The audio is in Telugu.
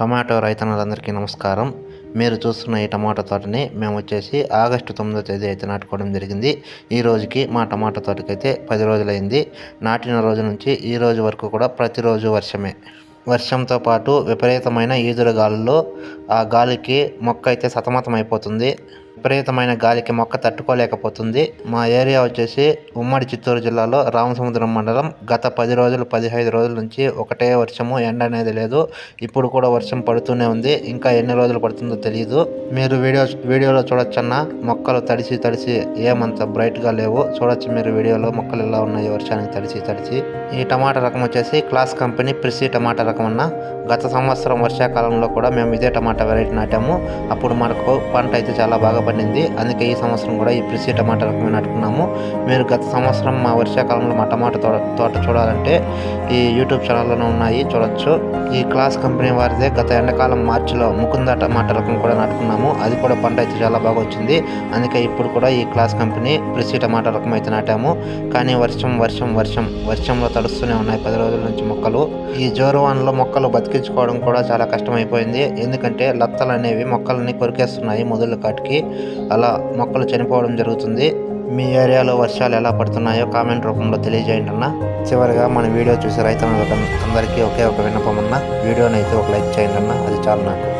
టమాటో రైతన్నలందరికీ నమస్కారం. మీరు చూస్తున్న ఈ టమాటో తోటని మేము వచ్చేసి ఆగస్టు తొమ్మిదో తేదీ అయితే నాటుకోవడం జరిగింది. ఈ రోజుకి మా టమాటో తోటకైతే పది రోజులైంది. నాటిన రోజు నుంచి ఈ రోజు వరకు కూడా ప్రతిరోజు వర్షమే. వర్షంతో పాటు విపరీతమైన ఈదురు గాలుల్లో ఆ గాలికి మొక్క అయితే సతమతం అయిపోతుంది విపరీతమైన గాలికి మొక్క తట్టుకోలేకపోతుంది. మా ఏరియా వచ్చేసి ఉమ్మడి చిత్తూరు జిల్లాలో రామసముద్రం మండలం. గత పది రోజులు పదిహైదు రోజుల నుంచి ఒకటే వర్షము ఎండ అనేది లేదు. ఇప్పుడు కూడా వర్షం పడుతూనే ఉంది. ఇంకా ఎన్ని రోజులు పడుతుందో తెలియదు మీరు వీడియో వీడియోలో చూడొచ్చన్న మొక్కలు తడిసి తడిసి ఏమంత బ్రైట్గా లేవు. చూడొచ్చు మీరు వీడియోలో మొక్కలు ఎలా ఉన్నాయి వర్షానికి తడిసి తడిసి. ఈ టమాటా రకం వచ్చేసి క్లాస్ కంపెనీ ప్రిసి టమాటా రకం అన్న. గత సంవత్సరం వర్షాకాలంలో కూడా మేము ఇదే టమాటా వెరైటీ నాటాము. అప్పుడు మనకు పంట అయితే చాలా బాగా పడింది. అందుకే ఈ సంవత్సరం కూడా ఈ ప్రిసి టమాటా రకమే నాటుకున్నాము. మీరు గత సంవత్సరం మా వర్షాకాలంలో మా టమాటా తోట తోట చూడాలంటే ఈ యూట్యూబ్ ఛానల్లోనే ఉన్నాయి. చూడొచ్చు. ఈ క్లాస్ కంపెనీ వారిదే గత ఎండాకాలం మార్చిలో ముకుంద టమాటా రకం కూడా నాటుకున్నాము. అది కూడా పంట అయితే చాలా బాగా వచ్చింది. అందుకే ఇప్పుడు కూడా ఈ క్లాస్ కంపెనీ ప్రిసి టమాటా రకం అయితే నాటాము. కానీ వర్షం వర్షం వర్షం వర్షంలో తడుస్తూనే ఉన్నాయి. పది రోజుల నుంచి మొక్కలు. ఈ జోరువాన్లో మొక్కలు బతికించుకోవడం కూడా చాలా కష్టమైపోయింది. ఎందుకంటే లత్తలు అనేవి మొక్కలని కొరికేస్తున్నాయి మొదలు కాటికి. అలా మొక్కలు చనిపోవడం జరుగుతుంది. మీ ఏరియాలో వర్షాలు ఎలా పడుతున్నాయో కామెంట్ రూపంలో తెలియజేయండి అన్న. చివరిగా మన వీడియో చూసే రైతు అందరికీ ఒకే ఒక విన్నపం అన్న. వీడియోని అయితే ఒక లైక్ చేయండి అన్న. అది చాలు నాకు.